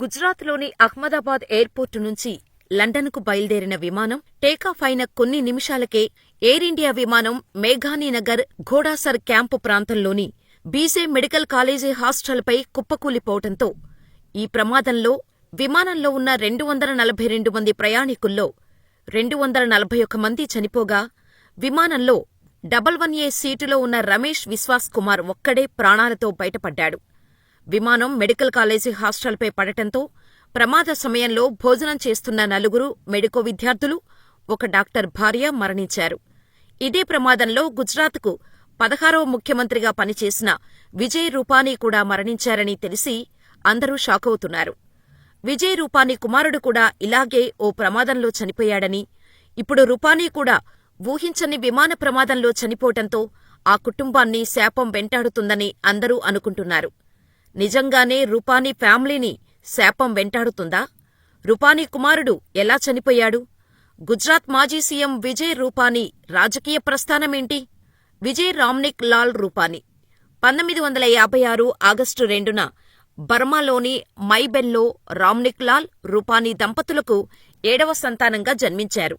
గుజరాత్లోని అహ్మదాబాద్ ఎయిర్పోర్టు నుంచి లండన్కు బయలుదేరిన విమానం టేకాఫ్ అయిన కొన్ని నిమిషాలకే ఎయిర్ ఇండియా విమానం మేఘానీనగర్ ఘోడాసర్ క్యాంపు ప్రాంతంలోని బీజే మెడికల్ కాలేజీ హాస్టల్పై కుప్పకూలిపోవటంతో ఈ ప్రమాదంలో విమానంలో ఉన్న రెండు వందల నలభై రెండు మంది ప్రయాణికుల్లో రెండు వందల నలభై ఒక మంది చనిపోగా విమానంలో డబల్ వన్ ఏ సీటులో ఉన్న రమేష్ విశ్వాస్ కుమార్ ఒక్కడే ప్రాణాలతో బయటపడ్డాడు. విమానం మెడికల్ కాలేజీ హాస్టల్పై పడటంతో ప్రమాద సమయంలో భోజనం చేస్తున్న నలుగురు మెడికో విద్యార్థులు ఒక డాక్టర్ భార్య మరణించారు. ఇదే ప్రమాదంలో గుజరాత్కు పదహారవ ముఖ్యమంత్రిగా పనిచేసిన విజయ్ రూపానీ కూడా మరణించారని తెలిసి అందరూ షాకవుతున్నారు. విజయ్ రూపానీ కుమారుడు కూడా ఇలాగే ఓ ప్రమాదంలో చనిపోయాడని ఇప్పుడు రూపానీ కూడా ఊహించని విమాన ప్రమాదంలో చనిపోవటంతో ఆ కుటుంబాన్ని శాపం వెంటాడుతుందని అందరూ అనుకుంటున్నారు. నిజంగానే రూపానీ ఫ్యామిలీని శాపం వెంటాడుతుందా? రూపానీ కుమారుడు ఎలా చనిపోయాడు? గుజరాత్ మాజీ సీఎం విజయ్ రూపానీ రాజకీయ ప్రస్థానమేంటి? విజయ్ రామ్నిక్ లాల్ రూపానీ. పంతొమ్మిది వందల యాభై ఆరు ఆగస్టు రెండున బర్మాలోని మైబెల్లో రామ్నిక్ లాల్ రూపానీ దంపతులకు ఏడవ సంతానంగా జన్మించారు.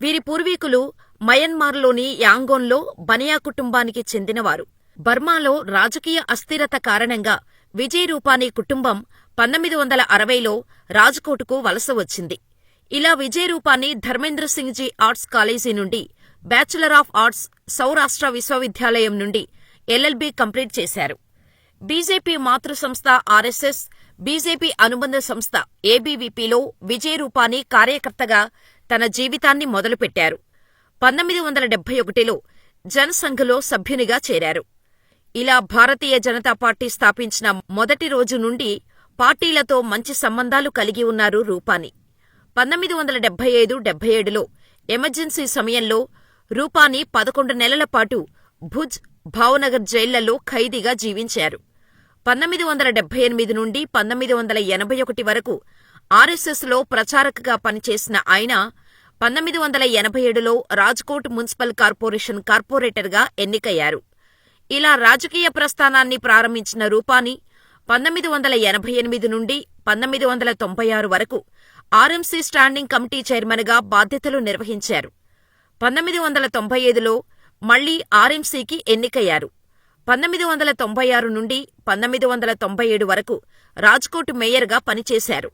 వీరి పూర్వీకులు మయన్మార్లోని యాంగోన్లో బనియా కుటుంబానికి చెందినవారు. బర్మాలో రాజకీయ అస్థిరత కారణంగా విజయ్ రూపానీ కుటుంబం పంతొమ్మిది వందల అరవైలో రాజ్కోటుకు వలస వచ్చింది. ఇలా విజయ్ రూపానీ ధర్మేంద్ర సింగ్జీ ఆర్ట్స్ కాలేజీ నుండి బ్యాచిలర్ ఆఫ్ ఆర్ట్స్ సౌరాష్ట్ర విశ్వవిద్యాలయం నుండి ఎల్ఎల్బీ కంప్లీట్ చేశారు. బీజేపీ మాతృ సంస్థ ఆర్ఎస్ఎస్ బీజేపీ అనుబంధ సంస్థ ఏబీవీపీలో విజయ్ రూపానీ కార్యకర్తగా తన జీవితాన్ని మొదలుపెట్టారు. పంతొమ్మిది వందల డెబ్బై ఒకటిలో జనసంఘ్లో సభ్యునిగా చేరారు. ఇలా భారతీయ జనతా పార్టీ స్థాపించిన మొదటి రోజు నుండి పార్టీలతో మంచి సంబంధాలు కలిగి ఉన్నారు రూపానీ. పంతొమ్మిది వందల డెబ్బై ఐదు డెబ్బై ఏడులో ఎమర్జెన్సీ సమయంలో రూపానీ పదకొండు నెలల పాటు భుజ్ భావనగర్ జైళ్ళలో ఖైదీగా జీవించారు. పంతొమ్మిది వందల డెబ్బై ఎనిమిది నుండి పంతొమ్మిది వందల ఎనభై ఒకటి వరకు ఆర్ఎస్ఎస్లో ప్రచారకగా పనిచేసిన ఆయన పంతొమ్మిది వందల ఎనభై ఏడులో రాజ్కోట్ మున్సిపల్ కార్పొరేషన్ కార్పొరేటర్గా ఎన్నికయ్యారు. ఇలా రాజకీయ ప్రస్థానాన్ని ప్రారంభించిన రూపాని పంతొమ్మిది వందల ఎనభై ఎనిమిది నుండి పంతొమ్మిది వందల తొంభై ఆరు వరకు ఆర్ఎంసీ స్టాండింగ్ కమిటీ చైర్మన్గా బాధ్యతలు నిర్వహించారు. పంతొమ్మిది వందల తొంభై ఐదులో మళ్ళీ ఆర్ఎంసీకి ఎన్నికయ్యారు. పంతొమ్మిది వందల తొంభై ఆరు నుండి పంతొమ్మిది వందల తొంభై ఏడు వరకు రాజ్కోట్ మేయర్గా పనిచేశారు.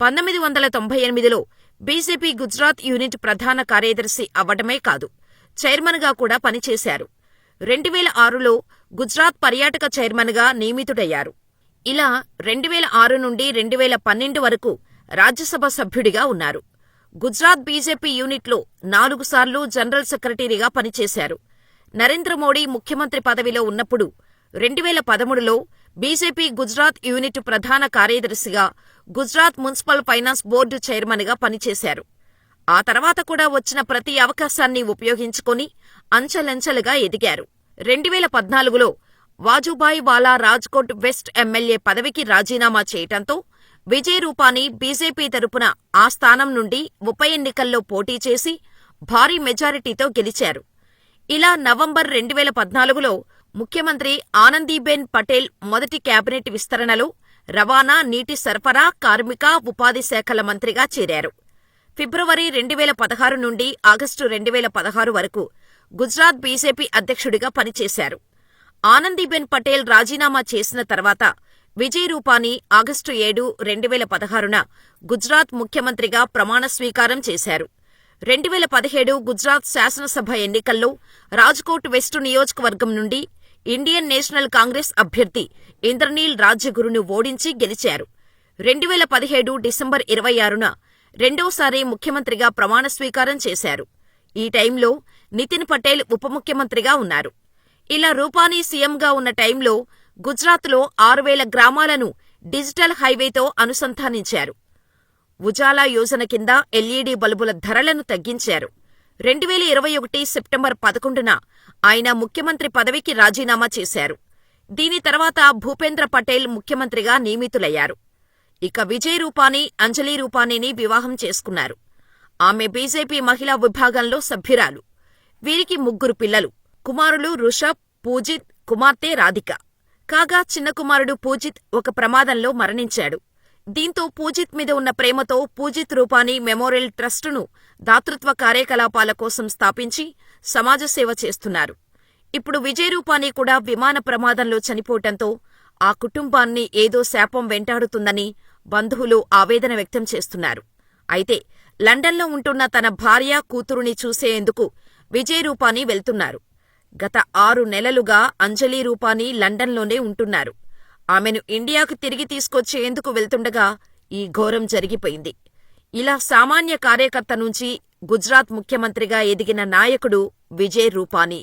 పంతొమ్మిది వందల తొంభై ఎనిమిదిలో బీజేపీ గుజరాత్ యూనిట్ ప్రధాన కార్యదర్శి అవ్వడమే కాదు చైర్మన్గా కూడా పనిచేశారు. రెండు వేల ఆరులో గుజరాత్ పర్యాటక చైర్మన్గా నియమితుడయ్యారు. ఇలా రెండు వేల ఆరు నుండి రెండు వేల పన్నెండు వరకు రాజ్యసభ సభ్యుడిగా ఉన్నారు. గుజరాత్ బీజేపీ యూనిట్లో నాలుగు సార్లు జనరల్ సెక్రటరీగా పనిచేశారు. నరేంద్ర మోడీ ముఖ్యమంత్రి పదవిలో ఉన్నప్పుడు రెండు వేల పదమూడులో బీజేపీ గుజరాత్ యూనిట్ ప్రధాన కార్యదర్శిగా గుజరాత్ మున్సిపల్ ఫైనాన్స్ బోర్డు చైర్మన్గా పనిచేశారు. ఆ తర్వాత కూడా వచ్చిన ప్రతి అవకాశాన్ని ఉపయోగించుకొని అంచెలంచెలుగా ఎదిగారు. రెండు వేల పద్నాలుగులో వాజుభాయ్ వాలా రాజ్కోట్ వెస్ట్ ఎమ్మెల్యే పదవికి రాజీనామా చేయటంతో విజయ్ రూపానీ బీజేపీ తరపున ఆ స్థానం నుండి ఉప ఎన్నికల్లో పోటీ చేసి భారీ మెజారిటీతో గెలిచారు. ఇలా నవంబర్ రెండు వేల పద్నాలుగులో ముఖ్యమంత్రి ఆనందీబెన్ పటేల్ మొదటి కేబినెట్ విస్తరణలో రవాణా నీటి సరఫరా కార్మిక ఉపాధి శాఖల మంత్రిగా చేరారు. ఫిబ్రవరి రెండు వేల పదహారు నుండి ఆగస్టు రెండు వేల పదహారు వరకు గుజరాత్ బీజేపీ అధ్యక్షుడిగా పనిచేశారు. ఆనందీబెన్ పటేల్ రాజీనామా చేసిన తర్వాత విజయ్ రూపానీ ఆగస్టు ఏడు రెండు వేల పదహారున గుజరాత్ ముఖ్యమంత్రిగా ప్రమాణ స్వీకారం చేశారు. రెండు వేల పదిహేడు గుజరాత్ శాసనసభ ఎన్నికల్లో రాజ్కోట్ వెస్టు నియోజకవర్గం నుండి ఇండియన్ నేషనల్ కాంగ్రెస్ అభ్యర్థి ఇంద్రనీల్ రాజ్యగురును ఓడించి గెలిచారు. రెండు వేల పదిహేడు డిసెంబర్ ఇరవై ఆరున రెండోసారి ముఖ్యమంత్రిగా ప్రమాణ స్వీకారం చేశారు. ఈ టైంలో నితిన్ పటేల్ ఉప ముఖ్యమంత్రిగా ఉన్నారు. ఇలా రూపానీ సీఎంగా ఉన్న టైంలో గుజరాత్లో ఆరు వేల గ్రామాలను డిజిటల్ హైవేతో అనుసంధానించారు. ఉజాలా యోజన కింద ఎల్ఈడీ బల్బుల ధరలను తగ్గించారు. రెండు వేల ఇరవై ఒకటి సెప్టెంబర్ పదకొండున ఆయన ముఖ్యమంత్రి పదవికి రాజీనామా చేశారు. దీని తర్వాత భూపేంద్ర పటేల్ ముఖ్యమంత్రిగా నియమితులయ్యారు. ఇక విజయ్ రూపానీ అంజలి రూపానీని వివాహం చేసుకున్నారు. ఆమె బీజేపీ మహిళా విభాగంలో సభ్యురాలు. వీరికి ముగ్గురు పిల్లలు. కుమారులు రుషబ్ పూజిత్ కుమార్తె రాధిక. కాగా చిన్న కుమారుడు పూజిత్ ఒక ప్రమాదంలో మరణించాడు. దీంతో పూజిత్ మీద ఉన్న ప్రేమతో పూజిత్ రూపానీ మెమోరియల్ ట్రస్టును దాతృత్వ కార్యకలాపాల కోసం స్థాపించి సమాజ సేవ చేస్తున్నారు. ఇప్పుడు విజయ్ రూపానీ కూడా విమాన ప్రమాదంలో చనిపోవటంతో ఆ కుటుంబాన్ని ఏదో శాపం వెంటాడుతుందని బంధువులు ఆవేదన వ్యక్తం చేస్తున్నారు. అయితే లండన్లో ఉంటున్న తన భార్య కూతురుని చూసేందుకు విజయ్ రూపాని వెళ్తున్నారు. గత ఆరు నెలలుగా అంజలి రూపాని లండన్లోనే ఉంటున్నారు. ఆమెను ఇండియాకు తిరిగి తీసుకొచ్చేందుకు వెళ్తుండగా ఈ ఘోరం జరిగిపోయింది. ఇలా సామాన్య కార్యకర్త నుంచి గుజరాత్ ముఖ్యమంత్రిగా ఎదిగిన నాయకుడు విజయ్ రూపానీ.